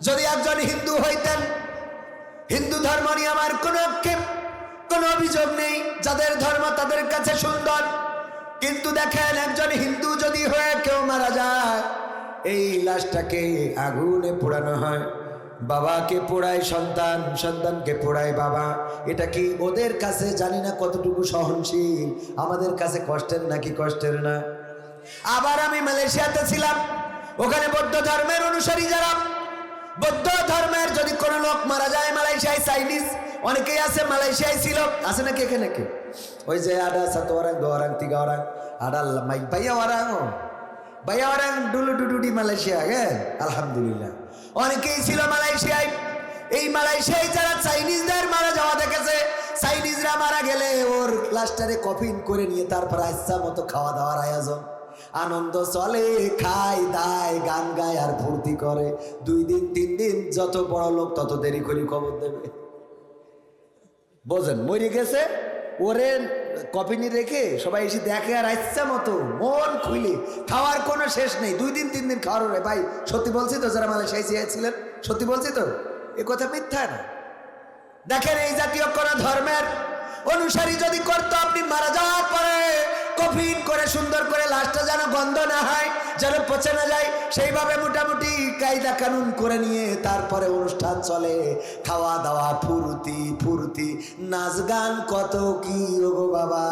যদি একজন হিন্দু হইতেন, হিন্দু ধর্ম নিয়ে আমার কোনো আক্ষেপ, কোনো অভিযোগ নেই, যাদের ধর্ম তাদের কাছে সুন্দর। কিন্তু দেখেন, একজন হিন্দু যদি হয়ে কেউ মারা যায়, এই লাশটাকে আগুনে পোড়ানো হয়। বাবাকে পোড়ায় সন্তান, সন্তানকে পোড়ায় বাবা। এটা কি ওদের কাছে জানি না কতটুকু সহনশীল। আমাদের কাছে কষ্টের নাকি কষ্টের না। আবার আমি মালয়েশিয়াতে ছিলাম। ওখানে বৌদ্ধ ধর্মের অনুসারী যারা বৌদ্ধ ধর্মের যদি কোনো লোক মারা যায় মালয়েশিয়ায়, চাইনিজ অনেকেই আছে, মালয়েশিয়ায় ছিল, আছে নাকি এখানে কেউ ওই যে আডা সাত ওরাং দো ওরাং তিগা ওরাং আডা মাই, ভাইয়া ওরাং ভাইয়া ওরাং ডুলু ডুডুডি মালয়েশিয়া হ্যাঁ আলহামদুলিল্লাহ। অনেকেই ছিল মালয়েশিয়ায়। এই মালয়েশিয়ায় যারা চাইনিজদের মারা যাওয়া দেখেছে, চাইনিজরা মারা গেলে ওর লাস্টারে কফিন করে নিয়ে তারপর ইচ্ছা মতো খাওয়া দাওয়ার আয়োজন। আনন্দ চলে, খায়, দায়, গান গায় আর ফুর্তি করে। দুই দিন, তিন দিন, যত বড় লোক তত দেরি করে খবর দেবে। বোঝেন, মরে গেছে, ওরে কপিনি রেখে সবাই এসে দেখে আর ইচ্ছা মতো, মন খুলে, খাওয়ার কোনো শেষ নেই। দুই দিন, তিন দিন খাওয়ার রে ভাই, সত্যি বলছি তো, যারা মালয়েশিয়ায় চেয়েছিলেন, সত্যি বলছি তো? এ কথা মিথ্যা না। দেখেন এই জাতীয় কোন ধর্মের অনুসারী যদি করতো, আপনি মারা যাওয়ার পরে কফিন করে সুন্দর করে লাশটা যেন গন্ধ না হয়, যেন পচে না যায়, সেইভাবে মোটামুটি কায়দা কানুন করে নিয়ে তারপরে অনুষ্ঠান চলে। খাওয়া দাওয়া, ফুর্তি ফুর্তি, নাচ গান কত কি ওগো বাবা।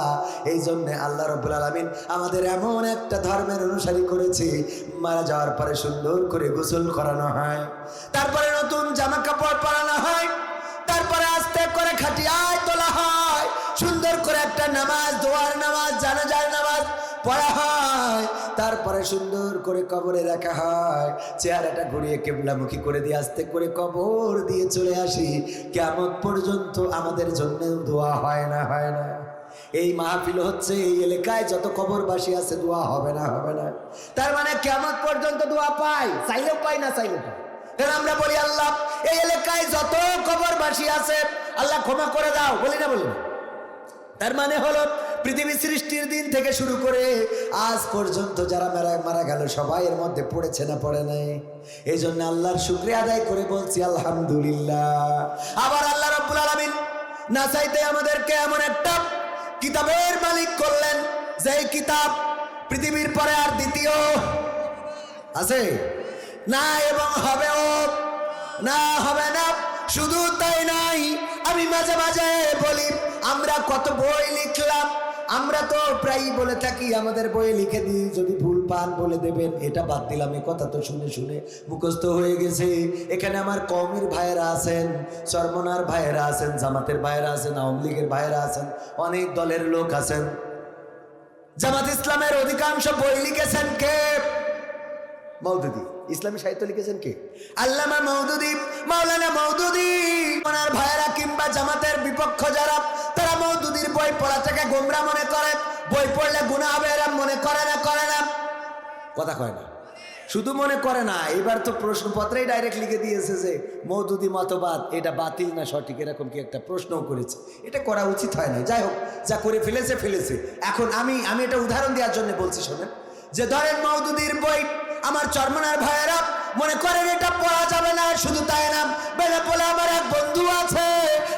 এই জন্যে আল্লাহ রবুল আলমিন আমাদের এমন একটা ধর্মের অনুসারী করেছে, মারা যাওয়ার পরে সুন্দর করে গোসল করানো হয়। তারপরে নতুন জামা কাপড় পরানো হয়, তারপরে আস্তে করে খাটিয়ায় তোলা হয়। সুন্দর করে একটা নামাজ, দোয়ার নামাজ, জানাজার নামাজ পড়া হয়। তারপরে সুন্দর করে কবরে রাখা হয়। চেহারাটা ঘুরিয়ে কেবলামুখী করে দিয়ে আস্তে করে কবর দিয়ে চলে আসি। কেমন পর্যন্ত আমাদের জন্য দোয়া হয় না হয় না। এই মাহফিল হচ্ছে এই এলাকায় যত কবরবাসী আছে, দোয়া হবে না হবে না। তার মানে কেমন পর্যন্ত দোয়া পাই। চাইলেও পাই না, চাইলেও পাই। আমরা বলি, আল্লাহ, এই এলাকায় যত কবরবাসী আছে, আল্লাহ ক্ষমা করে দাও। বলি না বলি না। তার মানে হলো পৃথিবী সৃষ্টির দিন থেকে শুরু করে আজ পর্যন্ত যারা মারা মারা গেল, সবাই এর মধ্যে পড়েছে না পড়ে নাই। এই জন্য আল্লাহর শুক্রিয়া আদায় করে বলছি, আলহামদুলিল্লাহ। আবার আল্লাহ রব্বুল আলমিন না চাইতে আমাদেরকে এমন একটা কিতাবের মালিক করলেন যে কিতাব পৃথিবীর পরে আর দ্বিতীয় আছে। না এবং হবেও, না হবে না। শুধু তাই নাই, আমি মাঝে মাঝে বলি, আমরা কত বই লিখলাম, আমরা তো প্রায়ই বলে থাকি, আমাদের বই লিখে দিই, যদি ভুল পান বলে দেবেন, এটা বাদ দিলাম, এ কথা তো শুনে শুনে মুখস্থ হয়ে গেছে। এখানে আমার কমির ভাইয়েরা আছেন চরমনার ভাইয়েরা আছেন, জামাতের ভাইয়েরা আছেন, আওয়ামী লীগের ভাইয়েরা আছেন, অনেক দলের লোক আছেন। জামাত ইসলামের অধিকাংশ বই লিখেছেন কে? মৌদুদি ইসলামী সাহিত্য লিখেছেন কে? আল্লামা মৌদুদি মাওলানা মৌদুদি ওনার ভাইয়েরা কিংবা জামাতের বিপক্ষ যারা তারা মৌদুদির বই পড়াটাকে গোমরা মনে করে বই পড়লে গুণা হবে এরা মনে করে না করে না। কথা কয় না। শুধু মনে করে না এবার তো প্রশ্নপত্রেই ডাইরেক্ট লিখে দিয়েছে যে মৌদুদি মতবাদ এটা বাতিল না সঠিক এরকম কি একটা প্রশ্নও করেছে? এটা করা উচিত হয় না যাই হোক যা করে ফেলেছে ফেলেছে। এখন আমি আমি এটা উদাহরণ দেওয়ার জন্য বলছি শোনেন। যে ধরেন মৌদুদির বই আমার চরমনার ভাইয়েরা মনে করেন এটা পড়া যাবে না, শুধু তাই না। বেলা বলে আমার এক বন্ধু আছে,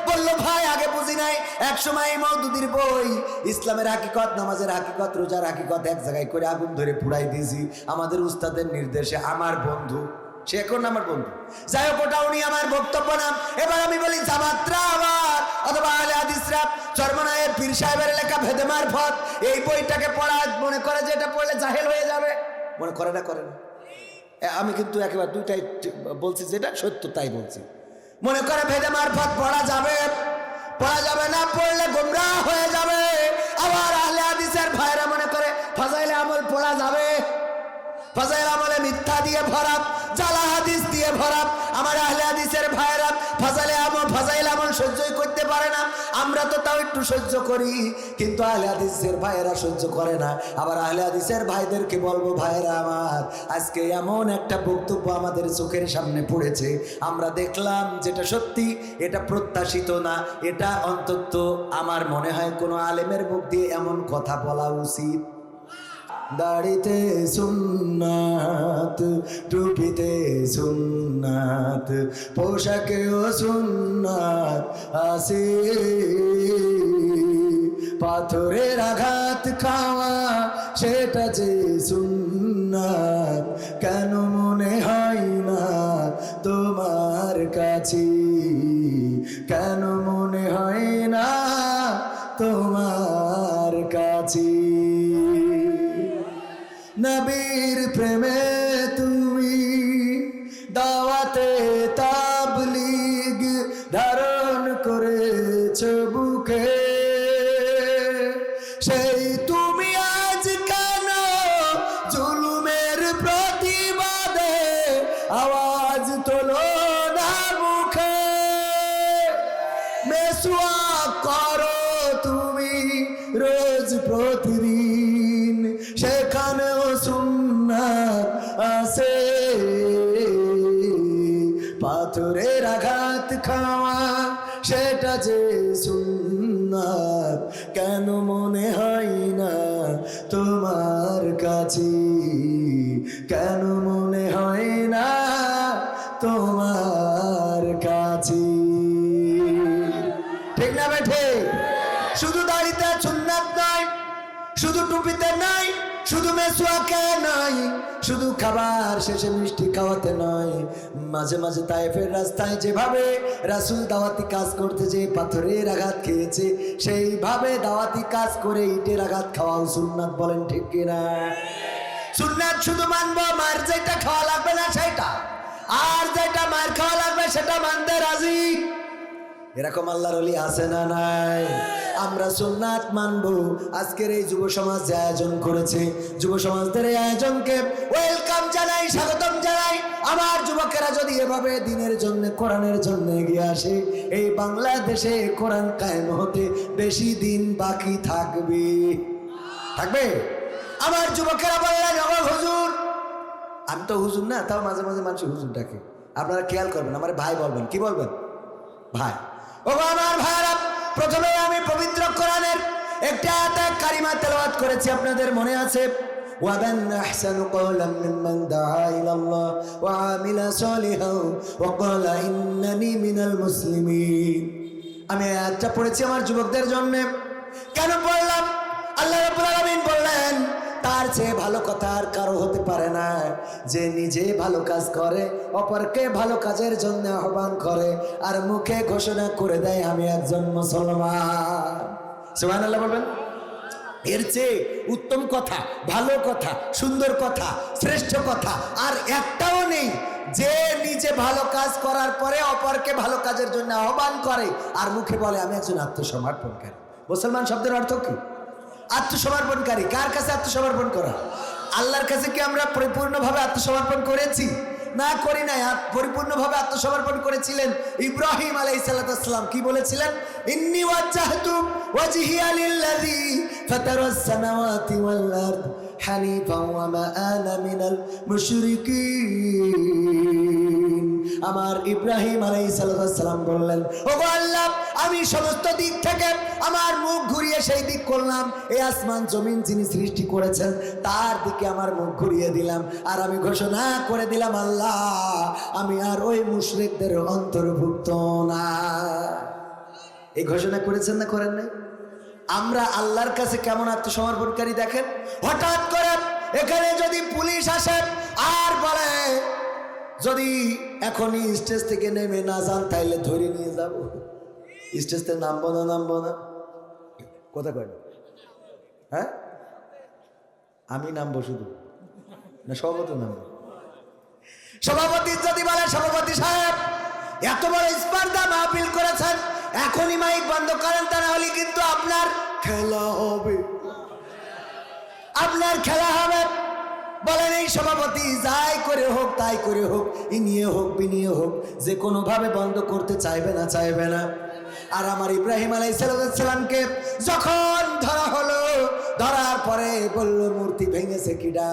বলল, ভাই, আগে বুঝি নাই, এক সময় এই মৌদুদির বই, ইসলামের হাকিকত, নামাজের হাকিকত, রোজার হাকিকত, এক জায়গায় করে আগুন ধরে পুড়াই দিয়েছি। আমাদের উস্তাদের নির্দেশে আমার বন্ধু, সে এখন আমার বন্ধু। যাই হোক, ওটা উনি আমার বক্তব্য নাম। এবার আমি বলি, জামাত্রা আবার, অথবা আলে হাদিসরা, চরমনায়ের পীর সাহেবের লেখা ভেদে মারফত, এই বইটাকে পড়া মনে করে যে এটা পড়লে জাহেল হয়ে যাবে। মনে করে না করে না। আমি কিন্তু একেবারে দুইটাই বলছি যেটা সত্য, তাই বলছি। মনে করে ভেদে মারফত পড়া যাবে পড়া যাবে না, পড়লে গোমরা হয়ে যাবে। আবার আহলে হাদিসের ভাইরা মনে করে ফাজাইলে আমল পড়া যাবে। ফাজাইল আমলে মিথ্যা দিয়ে ভরা জালা হাদিস দিয়ে ভরা আমার আহলে হাদিসের ভাইরা ফাজাইলে আমল, ফাজাইল সহ্যই করতে পারে না। আমরা তো তাও একটু সহ্য করি, কিন্তু আহলে হাদিসের ভাইয়েরা সহ্য করে না। আবার আহলে হাদিসের ভাইদেরকে বলব, ভাইয়েরা আমার, আজকে এমন একটা বক্তব্য আমাদের চোখের সামনে পড়েছে। আমরা দেখলাম যেটা সত্যি, এটা প্রত্যাশিত না। এটা অন্তত আমার মনে হয় কোনো আলেমের মুখ দিয়ে এমন কথা বলা উচিত। দাড়িতে সুন্নাত, টুপিতে সুন্নাত পোশাকেও সুন্নাত আসে পাথরের আঘাত খাওয়া, সেটা যে সুন্নাত, কেন মনে হয় না তোমার কাছে? কেন দাড়িতে সুন্নাত নাই, শুধু টুপিতে নয় শুধু মেসোয়াকে নয় শুধু খাবার শেষে মিষ্টি খাওয়াতে নয় মাঝে মাঝে তাইফের রাস্তায় যেভাবে রাসুল দাওয়াতি কাজ করতে যে পাথরের আঘাত খেয়েছে, সেইভাবে দাওয়াতি কাজ করে ইটের আঘাত খাওয়াও সুন্নাত, বলেন ঠিক কিনা? সুন্নাত শুধু মানবো, মার যেটা খাওয়া লাগবে না সেটা। আর যেটা মার খাওয়া লাগবে সেটা মানতে রাজি। এরকম আল্লাহর অলি আছে না নাই? আমরা সুন্নাত মানবো। আজকের এই যুব সমাজ যে আয়োজন করেছে, যুব সমাজদের এই আয়োজনকে ওয়েলকাম জানাই, স্বাগতম জানাই। আমার যুবকেরা যদি এভাবে দিনের জন্য, কোরআনের জন্য এগিয়ে আসে, এই বাংলাদেশে কোরআন কায়েম হতে বেশি দিন বাকি থাকবে। থাকবে? আমার যুবকেরা বললেন আমার হুজুর, আমি তো হুজুর না, তাও মাঝে মাঝে মানুষ হুজুর ডাকে আপনারা খেয়াল করবেন, আমার ভাই বলবেন, কি বলবেন? ভাই। ও আমার ভাইরা প্রথমে আমি পবিত্র কোরআনের একটা আয়াত কারিমা তেলাওয়াত করেছি আপনাদের মনে আছে ومن أحسن قولا ممن دعا إلى الله وعمل صالحا وقال إنني من المسلمين আমি এই আয়াতটা পড়েছি আমার যুবকদের জন্য কেন পড়লাম আল্লাহ রাব্বুল আলামিন বললেন তার চেয়ে ভালো কথা আর কারও হতে পারে না। যে নিজে ভালো কাজ করে, অপরকে ভালো কাজের জন্য আহ্বান করে, আর মুখে ঘোষণা করে দেয়, আমি একজন মুসলমান। বলবেন? এর চেয়ে উত্তম কথা, ভালো কথা, সুন্দর কথা, শ্রেষ্ঠ কথা আর একটাও নেই। যে নিজে ভালো কাজ করার পরে অপরকে ভালো কাজের জন্য আহ্বান করে, আর মুখে বলে, আমি একজন আত্মসমর্পণকারী। মুসলমান শব্দের অর্থ কি? আত্মসমর্পণকারী। কার কাছে আত্মসমর্পণ করা? আল্লাহর কাছে কি আমরা পরিপূর্ণভাবে আত্মসমর্পণ করেছি? না, করি নাই। পরিপূর্ণভাবে আত্মসমর্পণ করেছিলেন ইব্রাহিম আলাই সাল্লাম কি বলেছিলেন? ইন্নি ওয়া মা আনা মিনাল মুশরিকিন। আমার ইব্রাহিম আলাই সাল্লাম বললেন ও গো আল্লাহ, আমি সমস্ত দিক থেকে আমার মুখ ঘুরিয়ে সেই দিক করলাম। এই আসমান জমিন যিনি সৃষ্টি করেছেন, তার দিকে আমার মুখ ঘুরিয়ে দিলাম। আর আমি ঘোষণা করে দিলাম, আল্লাহ, আমি আর ওই মুশরিকদের অন্তর্ভুক্ত না। এই ঘোষণা করেছেন না করেন নাই? আমরা আল্লাহর কাছে কেমন আত্মসমর্পণকারী দেখেন? হঠাৎ করে এখানে যদি পুলিশ আসে, আর বলে, যদি এখনই স্টেজ থেকে নেমে না যান, তাইলে ধরে নিয়ে যাব। স্টেজ থেকে নামবো না নামবো না। কথা কয়? হ্যাঁ? আমি নামবো শুধু? না, সভাপতি নামবো? সভাপতি যদি বলে, সভাপতি সাহেব, এত বড় স্পর্ধা মাহফিল করেছেন এখনই মাইক বন্ধ করেন তা না হলে কিন্তু আপনার খেলা হবে। আপনার খেলা হবে। বলেন এই সভাপতি, যাই করে হোক, তাই করে হোক ই নিয়ে হোক বিনিয়ে হোক, যে কোনোভাবে বন্ধ করতে চাইবে না চাইবে না। আর আমার ইব্রাহিম আলাই সালামকে যখন ধরা হলো, ধরার পরে বলল, মূর্তি ভেঙেছে কিডা?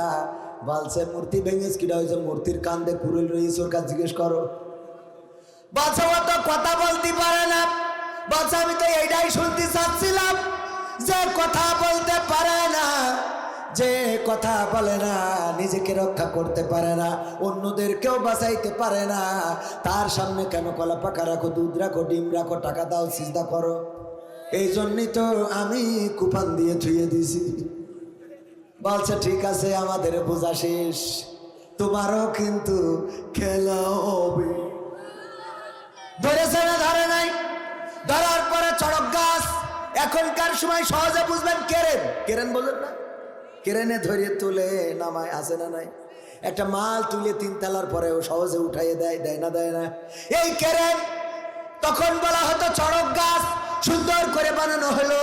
বলছে, মূর্তি ভেঙেছে কিডা? যে মূর্তির কান্দে কুড়িল রয়েছে ওর কাছে জিজ্ঞেস করো। বাচ্চা ও তো কথা বলতে পারে না। বাচ্চা আমি তো এইটাই শুনতে চাচ্ছিলাম যে কথা বলতে পারে না, যে কথা বলে না, নিজেকে রক্ষা করতে পারে না, অন্যদেরকেও বাঁচাইতে পারে না। তার সামনে কেন কলা পাকা রাখো, দুধ রাখো, ডিম রাখো, টাকা দাও, সিজদা করো? এই জন্যই তো আমি কুপান দিয়ে থুয়ে দিছি বলছে, ঠিক আছে, আমাদের বোঝা শেষ। তোমারও কিন্তু খেলা হবে। ধরেছে না, ধরে নাই? ধরার পরে চড়ক গাছ। এখনকার সময় সহজে বুঝবেন কেরেন। কেরেন বলেন না? কেরেনে ধরে তুলে নামায় আসে না নাই? একটা মাল তুলে তিন তালার পরে ও সহজে উঠাইয়ে দেয় দেয় না দেয় না। এই কেরেন, তখন বলা হতো চড়ক গাছ। সুন্দর করে বানানো হলো।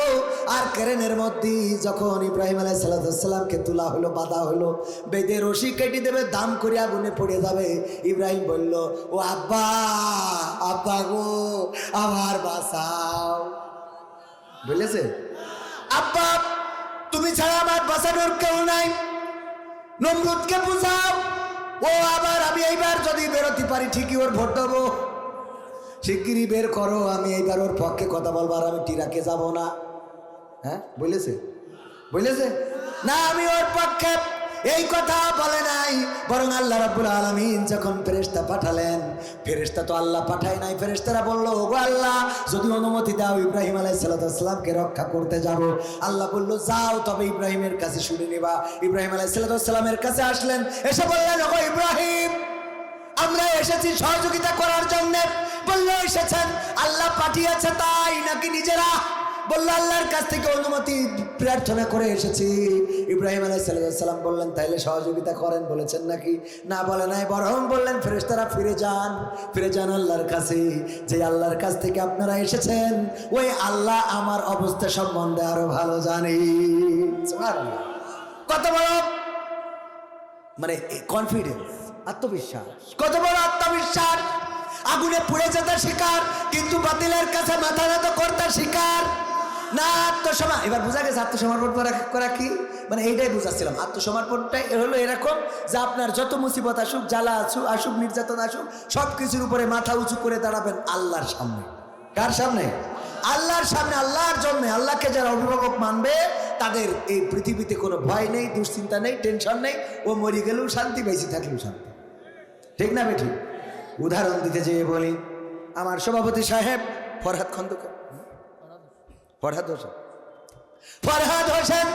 আর কেরেনের মধ্যে যখন ইব্রাহিম আলাই সাল্লামকে তোলা হলো, বাঁধা হলো, বেদে রশি কেটে দেবে, দাম করে আগুনে পড়ে যাবে, ইব্রাহিম বলল, ও আব্বা আব্বা গো, আমার বাসাও বুঝলেছে আব্বা, তুমি ছাড়া আমার বাঁচানোর কেউ নাই। নমরুদকে বুঝাও। ও আবার, আমি এইবার যদি বেরোতে পারি, ঠিকই ওর ভোট দেবো। শিগগিরই বের করো, আমি এইবার ওর পক্ষে কথা বলবার আমি টিরাকে যাব না। হ্যাঁ বলেছে? বলেছে? না, আমি ওর পক্ষে এই কথা বলে নাই, বরং আল্লাহ রাব্বুল আলামিন যখন ফেরেশতা পাঠালেন, ফেরেশতা তো আল্লাহ পাঠায় নাই, ফেরেশতারা বলল, ওগো আল্লাহ, যদি অনুমতি দাও, ইব্রাহিম আলাইহিস সালামকে রক্ষা করতে যাব। আল্লাহ বলল, যাও, তবে ইব্রাহিমের কাছে শুনে নিবা। ইব্রাহিম আলাইহিস সালামের কাছে আসলেন, এসে বললেন, ওগো ইব্রাহিম, আমরা এসেছি সহযোগিতা করার জন্য। বলল, এসেছেন। আল্লাহ পাঠিয়েছে তাই নাকি নিজেরা? বলল, আল্লাহর কাছ থেকে অনুমতি প্রার্থনা করে এসেছি। ইব্রাহিম আলাই সাল্লাম বললেন, তাইলে সহযোগিতা করেন। বলেছেন নাকি? না বলে নাই, বরং বললেন, ফেরেশতারা ফিরে যান ফিরে যান আল্লাহর কাছে। যে আল্লাহর কাছ থেকে আপনারা এসেছেন, ওই আল্লাহ আমার অবস্থা সম্বন্ধে আরও ভালো জানি। কত বড় মানে কনফিডেন্স আত্মবিশ্বাস। কত বড় আত্মবিশ্বাস? আগুনে পুড়ে যেতে শিকার, কিন্তু বাতিলের কাছে মাথা নত করতে শিকার। না, আত্মসমা এবার বোঝা গেছে আত্মসমর্পণ করা- কি? মানে এইটাই বুঝাচ্ছিলাম। আত্মসমর্পণটাই হলো এরকম যে আপনার যত মুসিবত আসুক, জ্বালা আসুক আসুক, নির্যাতন আসুক সব কিছুর উপরে মাথা উঁচু করে দাঁড়াবেন আল্লাহর সামনে। কার সামনে? আল্লাহর সামনে, আল্লাহর জন্য। আল্লাহকে যারা অভিভাবক মানবে, তাদের এই পৃথিবীতে কোনো ভয় নেই, দুশ্চিন্তা নেই, টেনশন নেই। ও মরি গেলেও শান্তি বেশি থাকলেও শান্তি। ঠিক না, বেঠি? উদাহরণ দিতে যেয়ে বলি, আমার সভাপতি সাহেব ফরহাদ খন্দকার ফরহাদ হোসেন। ফরহাদ হোসেন,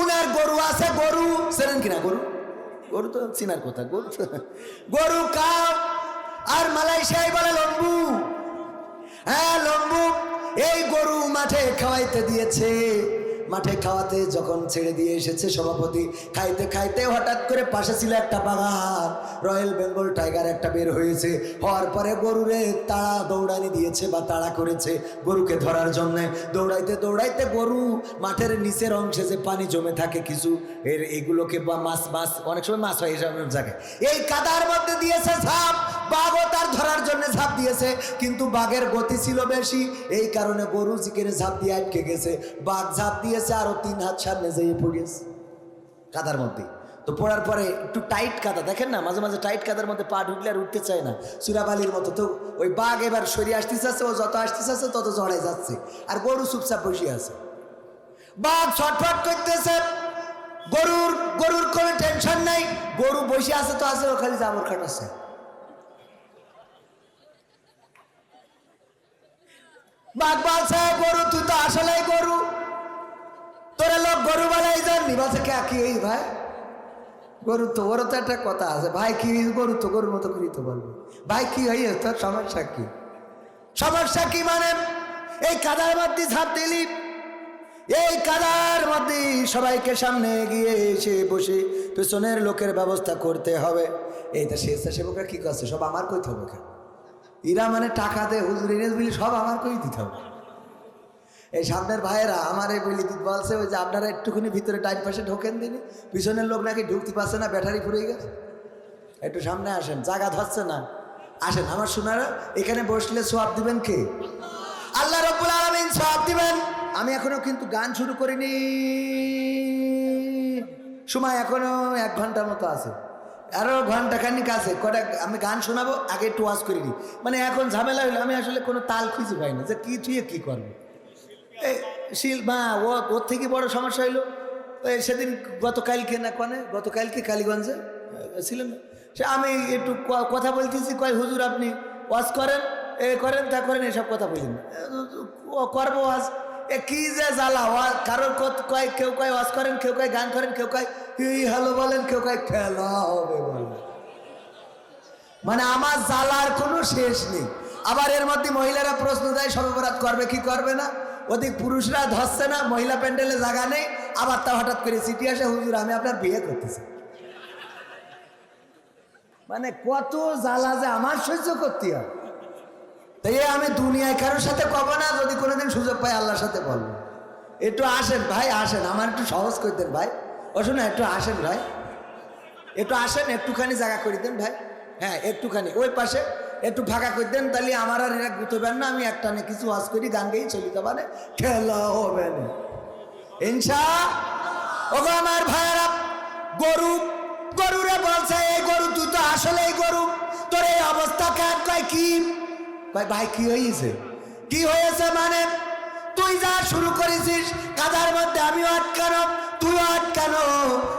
উনার গরু আছে, গরু চেনেন কিনা? গরু? গরু তো চিনার কথা, গরু। গরু কাপ আর মালয়েশিয়ায় বলে লম্বু। হ্যাঁ লম্বু। এই গরু মাঠে খাওয়াইতে দিয়েছে। মাঠে খাওয়াতে যখন ছেড়ে দিয়ে এসেছে সভাপতি, খাইতে খাইতে হঠাৎ করে পাশে ছিল একটা বাগান। রয়্যাল বেঙ্গল টাইগার একটা বের হয়েছে। হওয়ার পরে গরুরে তাড়া দৌড়ানি দিয়েছে বা তাড়া করেছে গরুকে ধরার জন্যে। দৌড়াইতে দৌড়াইতে গরু মাঠের নিচের অংশে যে পানি জমে থাকে কিছু, এর এগুলোকে বা মাছ মাছ, অনেক সময় মাছ হয় এইসব জায়গায়। এই কাদার মধ্যে দিয়েছে ঝাঁপ। বাঘও তার ধরার জন্য ঝাঁপ দিয়েছে, কিন্তু বাঘের গতি ছিল বেশি। এই কারণে গরু জিকেরে ঝাঁপ দিয়ে আটকে গেছে। বাঘ ঝাঁপ দিয়েছে আরও তিন হাত সামনে যেয়ে পড়েছে কাদার মধ্যে। তো পড়ার পরে একটু টাইট কাদা দেখেন না মাঝে মাঝে টাইট কাদার মধ্যে পা ঢুকলে আর উঠতে চায় না চুরাবালির মতো। তো ওই বাঘ এবার সরিয়ে আসতেছে আছে, ও যত আসতেছে আছে, তত জড়াই যাচ্ছে আর গরু চুপচাপ বসে আছে। বাঘ ছটফট করতেছে গরুর গরুর কোনো টেনশন নাই গরু বসে আছে তো আছে ও খালি জামর খাটাচ্ছে। বাঘ বলছে গরু তুই তো আসলে গরু। তোরা লোক গরু বানাই জাননি বলছে, কে, কি এই ভাই? গরু তো, ওরও তো একটা কথা আছে। ভাই, কি গরু তো, গরুর মতো করি তো বলব। ভাই, কি হই তোর সমস্যা কি? সমস্যা কি মানে? এই কাদার মধ্যে ঝাঁপ দিলি। এই কাদার মধ্যে সবাইকে সামনে গিয়ে এসে বসে পেছনের লোকের ব্যবস্থা করতে হবে। এই এইটা স্বেচ্ছাসেবকরা কি করছে? সব আমার কইতে হবে ইরা মানে টাকা দেয় হুজুর ইরেজ বিলি সব আমার কই দিতে হবে। এই সামনের ভাইয়েরা, আমার এই বলি বলছে, ওই যে আপনারা একটুখানি ভিতরে ডাইন পাশে ঢোকেন দিনি, পিছনের লোক নাকি ঢুকতে পারছে না, ব্যাটারি ফুরিয়ে গেছে। একটু সামনে আসেন, জায়গা ধরছে না। আসেন, আমার শোনারা এখানে বসলে সোয়াব দিবেন কে? আল্লাহ রব্বুল আলমিন সোয়াব দিবেন। আমি এখনও কিন্তু গান শুরু করিনি। সময় এখনও এক ঘণ্টার মতো আছে। আরও ঘণ্টা খানিক আছে, কটা আমি গান শোনাবো, আগে একটু ওয়াজ করিনি। মানে এখন ঝামেলা হইল, আমি আসলে কোনো তাল খুঁজে পাই না যে কি তুই কি করব? শিল, মা ও ওর থেকে বড় সমস্যা হইল সেদিন গতকালকে না কনে, গতকালকে কালীগঞ্জে ছিলেন সে আমি একটু কথা বলতেছি, কয়, হুজুর, আপনি ওয়াজ করেন? এ, করেন, তা করেন, এসব কথা বলেন করব ওয়াজ। এ, কী যে জ্বালা ওয়াজ কারোর কয়, কেউ কয়, ওয়াজ করেন, কেউ কয়, গান করেন, কেউ কয় এই হ্যালো বলেন, কেউ কয় খেলা হবে বলেন। মানে আমার জ্বালার কোনো শেষ নেই। আবার এর মধ্যে মহিলারা প্রশ্ন দেয় সর্বরাত করবে, কি করবে না? ওদিক পুরুষরা ধরছে না, মহিলা প্যান্ডেলে জায়গা নেই। আবার তা হঠাৎ করে সিটি আসে, হুজুর, আমি আপনার বিয়ে করতেছি। মানে কত জ্বালা যে আমার সহ্য করতে হয়। তাই আমি দুনিয়ায় কারোর সাথে কব না, যদি কোনোদিন সুযোগ পাই আল্লাহর সাথে বলব। একটু আসেন ভাই, আসেন, আমার একটু সহজ করে দেন ভাই। ও শোনো, একটু আসেন ভাই। একটু আসেন, একটুখানি জায়গা করে দেন ভাই। হ্যাঁ একটুখানি, ওই পাশে। একটু ফাঁকা করে দেন, তাহলে আমার আর এরা গুতবেন না, আমি একটা না কিছু ওয়াজ করি, গান গেয়ে চলে যাবা না খেলা হবে না। ওগো আমার ভাইয়েরা, গরু, গরুরে বলছে, এই গরু, তুই তো আসলে এই গরু। তোর এই অবস্থা কেন? কয় কি? কয়, ভাই, কি হয়েছে কি হয়েছে মানে? তুই যা শুরু করেছিস, কাদার মধ্যে আমিও আটকানো, তুইও আটকানো।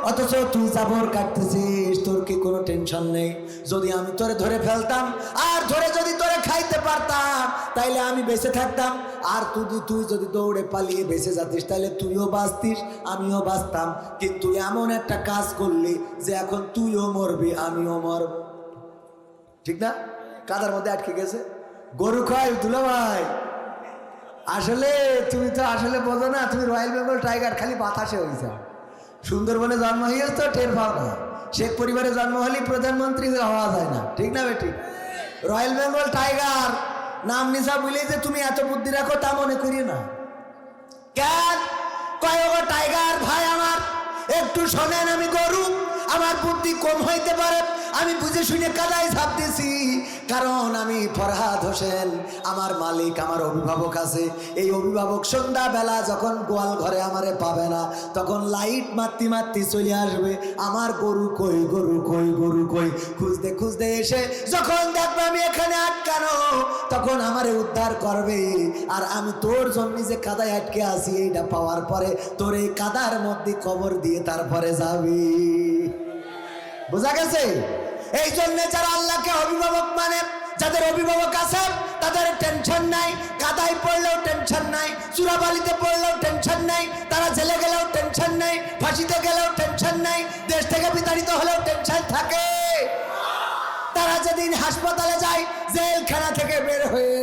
অথচ তুই জাবর কাটতেছিস, তোর টেনশন নেই। যদি আমি তোরে ধরে ফেলতাম, আর ধরে যদি তোরে খাইতে পারতাম, তাইলে আমি বেঁচে থাকতাম। আর তুই তুই যদি দৌড়ে পালিয়ে বেঁচে যাতিস তাহলে তুইও বাঁচতিস, আমিও বাঁচতাম। কিন্তু এমন একটা কাজ করলি যে এখন তুইও মরবি, আমিও মরব। ঠিক না? কাদার মধ্যে আটকে গেছে। গরু খাই দুলা ভাই। আসলে তুমি তো আসলে বোঝো না, তুমি রয়্যাল বেঙ্গল টাইগার, খালি বাতাসে হয়ে সুন্দরবনে জন্ম হয়েছে তো টের পাও না শেখ পরিবারে জন্ম হলেই প্রধানমন্ত্রী হওয়া যায় না। ঠিক না বেটি? রয়্যাল বেঙ্গল টাইগার, নাম নিশা বলে যে তুমি এত বুদ্ধি রাখো তা মনে করি না। কেন? কয় টাইগার ভাই আমার, একটু শোনেন আমি গরু, আমার বুদ্ধি কম হইতে পারে। আমি বুঝে শুনে কাদায় ঝাঁপ দিছি কারণ আমি ফরহাদ হোসেন, আমার মালিক, আমার অভিভাবক আছে। এই অভিভাবক সন্ধ্যাবেলা যখন গোয়াল ঘরে আমারে পাবে না, তখন লাইট মারতি মারতি চলে আসবে। আমার গরু কই গরু কই গরু কই? খুঁজতে খুঁজতে এসে যখন দেখবে আমি এখানে আটকানো, তখন আমারে উদ্ধার করবে। আর আমি তোর জন্য যে কাদায় আটকে আছি, এইটা পাওয়ার পরে তোর এই কাদার মধ্যে কবর দিয়ে তারপরে যাবি। বোঝা গেছে? এই জন্য যারা আল্লাহকে অভিভাবক মানে যাদের অভিভাবক আছে, তাদের টেনশন নাই কাদায় পড়লেও টেনশন নাই চুরাবালিতে পড়লেও টেনশন নাই, তারা জেলে গেলেও টেনশন নাই, ফাঁসিতে গেলেও টেনশন নাই, দেশ থেকে বিতাড়িত হলেও টেনশন থাকে। তারা যেদিন হাসপাতালে যায়, জেলখানা থেকে বের হয়ে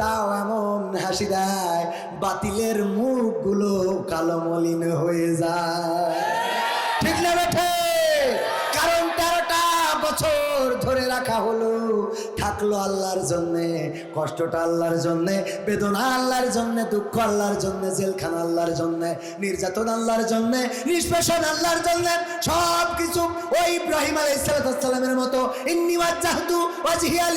তাও এমন হাসি দেয়, বাতিলের মুখগুলো কালো মলিন হয়ে যায়। রাখা হলো। থাকল আল্লাহর জন্যে, কষ্টটা আল্লাহর জন্যে, বেদনা আল্লাহর জন্যে, দুঃখ আল্লাহর জন্যে, জেলখানা আল্লাহর জন্যে, নির্যাতন আল্লাহর জন্যে, নিষ্পেষণ আল্লাহর জন্যে সব কিছু ওই ইব্রাহিম আলাইহিসসালামের মতো। ইন্নি ওয়াজ্জাহতু ওয়াজহিয়া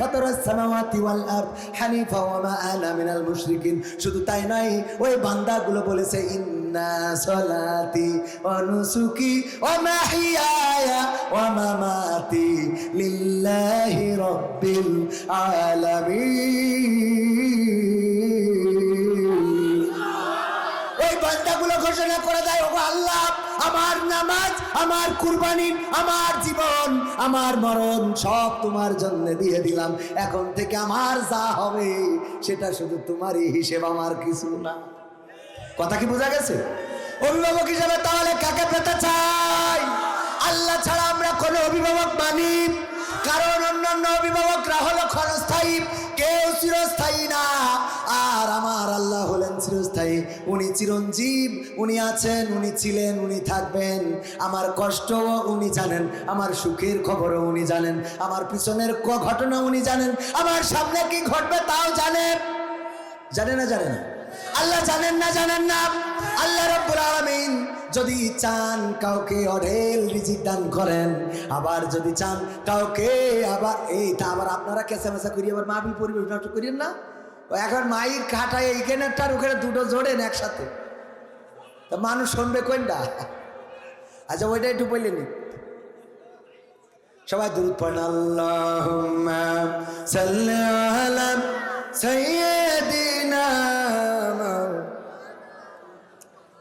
ফাতারাস সামাওয়াতি ওয়াল আরদ হানিফা ওয়া মা আনা মিনাল মুশরিকিন। শুধু তাই নাই ওই বান্দাগুলো বলেছে, ইন্না সলাতি আলামিন। ওই বান্দাগুলো ঘোষণা করে দেয়, ওগো আল্লাহ, আমার নামাজ, আমার কুরবানি, আমার জীবন, আমার মরণ, সব তোমার জন্য দিয়ে দিলাম। এখন থেকে আমার যা হবে, সেটা শুধু তোমারই হিসেব, আমার কিছু না। কথা কি বোঝা গেছে? অভিভাবক হিসেবে তাহলে কাকে পেতে চাই? আল্লাহ ছাড়া আমরা কোনো অভিভাবক মানি। কারণ অন্যান্য অভিভাবকরা হলো ক্ষণস্থায়ী, কেউ চিরস্থায়ী না। আর আমার আল্লাহ হলেন চিরস্থায়ী। উনি চিরঞ্জীব, উনি আছেন, উনি ছিলেন, উনি থাকবেন। আমার কষ্টও উনি জানেন, আমার সুখের খবরও উনি জানেন, আমার পিছনের ঘটনা উনি জানেন, আমার সামনে কি ঘটবে তাও জানেন। জানে না জানে না। আল্লাহ জানেন না জানেন না। আল্লাহ রব্বুল আলামিন যদি চান কাউকে অঢেল রিজিক দান করেন, আবার যদি চান কাউকে আবার, এই তা আবার আপনারা কেসা মেসা করি আবার মাহবিল পরিবেশ নষ্ট করিয়েন না? এখন মাইর কাটায় এইখানেরটার ওখানে দুটো জোড়েন একসাথে? তা মানুষ শুনবে কোনটা? আচ্ছা ওইটা একটু বললেন সবাই দূর পড়েন, আল্লাহুম্মা সাল্লি আলা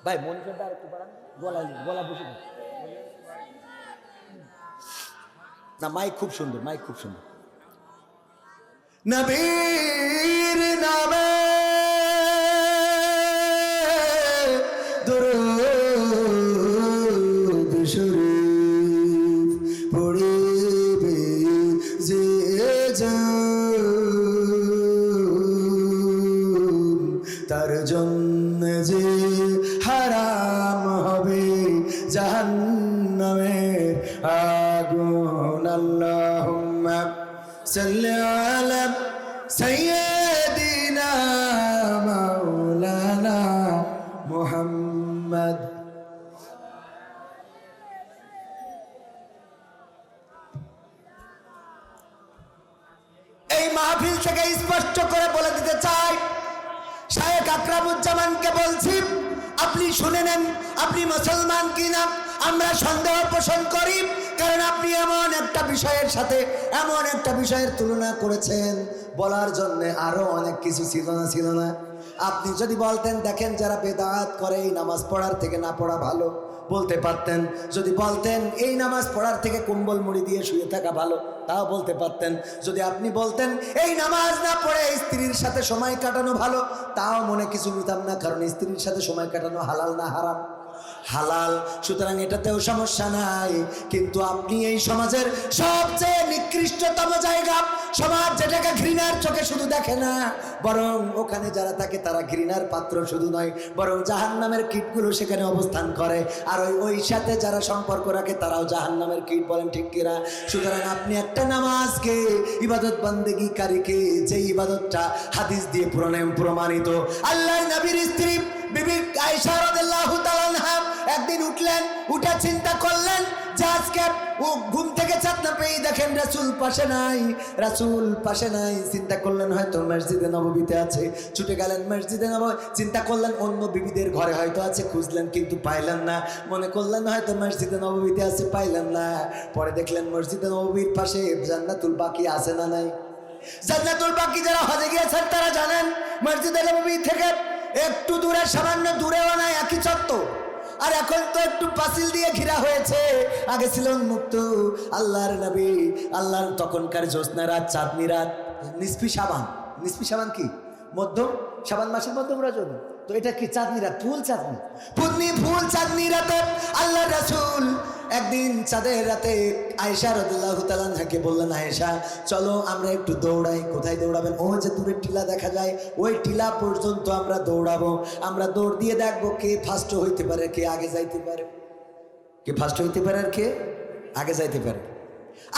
ভাই, মনিটরটা আর একটু গলায় গলা বসে না মাইক খুব সুন্দর মাইক খুব সুন্দর। নবীর নামে থেকে স্পষ্ট করে বলে দিতে চাই। শায়েক আকরামুজ্জামানকে বলছি, আপনি শুনে নেন, আপনি মুসলমান কিনা, আমরা সন্দেহ পোষণ করি, কারণ আপনি এমন একটা বিষয়ের সাথে, এমন একটা বিষয়ের তুলনা করেছেন। বলার জন্য আরও অনেক কিছু ছিল না ছিল না। আপনি যদি বলতেন, দেখেন যারা বেদাত করে, এই নামাজ পড়ার থেকে না পড়া ভালো। বলতে পারতেন। যদি বলতেন, এই নামাজ পড়ার থেকে কুম্বল মুড়ি দিয়ে শুয়ে থাকা ভালো, তাও বলতে পারতেন। যদি আপনি বলতেন, এই নামাজ না পড়ে স্ত্রীর সাথে সময় কাটানো ভালো, তাও মনে কিছু নিতাম না, কারণ স্ত্রীর সাথে সময় কাটানো হালাল না হারাম। হালাল, সুতরাং এটাতেও সমস্যা নাই। কিন্তু আপনি এই সমাজের সবচেয়ে নিকৃষ্টতম জায়গা, সমাজ যেটাকে ঘৃণার চোখে শুধু দেখে না, বরং ওখানে যারা থাকে তারা ঘৃণার পাত্র শুধু নয়, বরং জাহান নামের কীটগুলো সেখানে অবস্থান করে। আর ওই ওই সাথে যারা সম্পর্ক রাখে তারাও জাহান নামের কীট, বলেন ঠিক কিনা? সুতরাং আপনি একটা নামাজকে ইবাদত বান্দেগি কারীকে যে ইবাদতটা হাদিস দিয়ে প্রণয়ন প্রমাণিত। আল্লাহ নবীর স্ত্রী বিবি আনহা একদিন উঠলেন উঠে চিন্তা করলেন যে ও ঘুম থেকে চাঁদনা পেয়ে দেখেন রাসূল পাশে নাই, রাসূল পাশে নাই। চিন্তা করলেন হয়তো মসজিদে নববীতে আছে, ছুটে গেলেন মসজিদে নব, চিন্তা করলেন অন্য বিবিদের ঘরে হয়তো আছে, খুঁজলেন কিন্তু পাইলেন না। মনে করলেন হয়তো মসজিদে নববীতে আছে, পাইলেন না। পরে দেখলেন মসজিদে নববীর পাশে জান্নাতুল বাকি আছে না নাই। জান্নাতুল বাকি যারা হজে গিয়েছেন তারা জানেন, মসজিদে নববী থেকে একটু দূরে, সামান্য দূরেও নাই, একই চত্বর আর এখন তো একটু পাঁচিল দিয়ে ঘেরা হয়েছে। আগে ছিল মুক্ত, আল্লাহর নবী, আল্লাহর তখনকার জ্যোৎস্না রাত, চাঁদনি রাত নিসপি সাবান। নিসফি সাবান কি? মধ্যম, সাবান মাসের মধ্যম রজনী। তো এটা কি চাঁদনি রাত ফুল চাঁদনি। পুন্নি ফুল চাঁদনি রাতে আল্লাহ রাসুল। একদিন চাঁদের রাতে আয়েশা রদুল্লাহ তালানহাকে বললেন, আয়েশা, চলো আমরা একটু দৌড়াই। কোথায় দৌড়াবেন? ও যে দূরের টিলা দেখা যায়, ওই টিলা পর্যন্ত আমরা দৌড়াবো। আমরা দৌড় দিয়ে দেখব কে ফার্স্ট হইতে পারে, কে আগে যাইতে পারে। কে ফার্স্ট হইতে পারে আর কে আগে যাইতে পারে।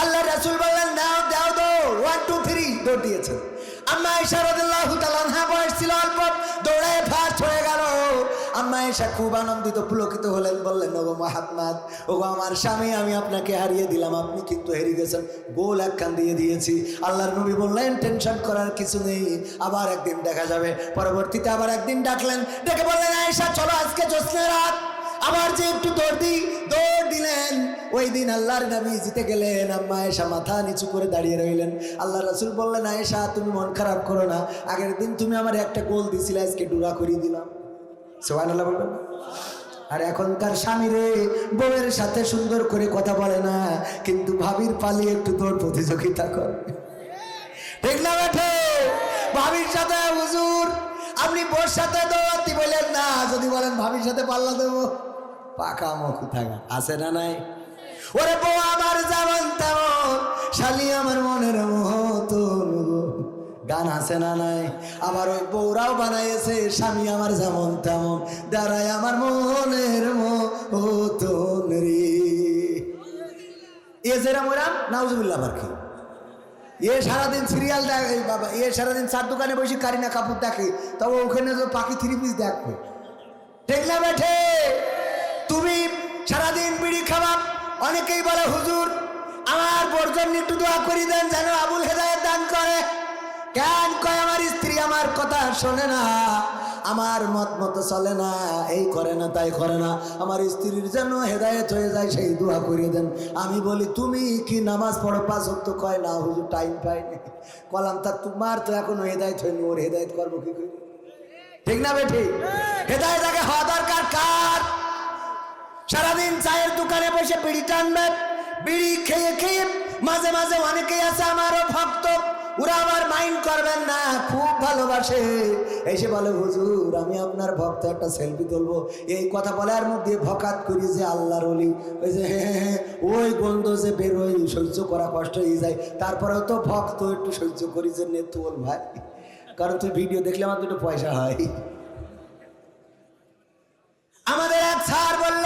আল্লাহ রাসূল বললেন দাও দাও। দৌড় ওয়ান টু থ্রি দৌড় দিয়েছেন। আম্মা বয়স ছিল অল্প গেল। আম্মা খুব আনন্দিত, পুলকিত হলেন, বললেন, ওগো ওগো আমার স্বামী, আমি আপনাকে হারিয়ে দিলাম, আপনি কিন্তু হেরে গেছেন। গোল একখান দিয়ে দিয়েছি। আল্লাহর নবী বললেন, টেনশন করার কিছু নেই, আবার একদিন দেখা যাবে। পরবর্তীতে আবার একদিন ডাকলেন, ডেকে বললেন, আয়েশা, চলো আজকে জ্যোৎস্না রাত। আবার যে একটু দৌড় দিই দৌড় দিলেন। ওই দিন আল্লাহর নবী জিতে গেলেন। আম্মা আয়েশা মাথা নিচু করে দাঁড়িয়ে রইলেন। আল্লাহ রাসূল বললেন, আয়েশা, তুমি মন খারাপ করো না। আগের দিন তুমি আমার একটা গোল দিছিলে, আজকে ডুরা করিয়ে দিলাম। সোহান আল্লাহ বলবেন? আর এখনকার স্বামী রে বউয়ের সাথে সুন্দর করে কথা বলে না, কিন্তু ভাবির পালিয়ে একটু দৌড় প্রতিযোগিতা করে। ঠিক না ভাবির সাথে হুজুর আপনি বোর সাথে দৌড়াতে বলেন, না, যদি বলেন ভাবির সাথে পাল্লা দেবো। পাকা মুখ থাকা আছে না নাই? ওরে বউ, আমার যেমন তেমন, শালি আমার মনের মতন। গান আছে না নাই? আমার ওই বউরাও বানাইছে, স্বামী আমার যেমন তেমন, দাঁড়ায় আমার মনের মতন রে। এ যেরাম ওরাম নাউজুবিল্লাহ আবার কি এ সারাদিন সিরিয়াল দেখে বাবা, এ সারাদিন চার দোকানে বসে কারিনা কাপুর দেখে। তবে ওখানে তো পাখি থ্রি পিস দেখবে। ঠিক না বেঠে? তুমি সারাদিন বিড়ি খাওয়া অনেকেই বলে, হুজুর, আমার বর্জন একটু দোয়া করি দেন, যেন আবুল হেদায়ত দান করে। কেন কয়, আমার স্ত্রী আমার কথা শোনে না? আমার মত মতো চলে না, এই করে না, তাই করে না। আমার স্ত্রীর যেন হেদায়েত হয়ে যায়, সেই দোয়া করিয়ে দেন। আমি বলি, তুমি কি নামাজ পড়ো? পাঁচ তো কয়? না হুজুর, টাইম পাইনি। কলাম, তা তোমার তো এখনও হেদায়েত হয়নি, ওর হেদায়েত করব কি করে? ঠিক না বেঠি? হেদায়েত আগে হওয়া দরকার কার? সারাদিন চায়ের দোকানে বসে বিড়ি টানবে বিড়ি খেয়ে খেয়ে মাঝে মাঝে অনেকেই আছে আমারও ভক্ত। ওরা আমার মাইন্ড করবেন না, খুব ভালোবাসে। এসে বলে, হুজুর, আমি আপনার ভক্ত, একটা সেলফি তুলবো। এই কথা বলার মধ্যে ভকাত করি যে আল্লাহর অলি ওই যে হ্যাঁ, হ্যাঁ, হ্যাঁ ওই গন্ধ যে বেরোয় সহ্য করা কষ্ট হয়ে যায়। তারপরেও তো ভক্ত, একটু সহ্য করি যে নে তোল ভাই। কারণ তুই ভিডিও দেখলে আমার দুটো পয়সা হয়। আমাদের এক স্যার বলল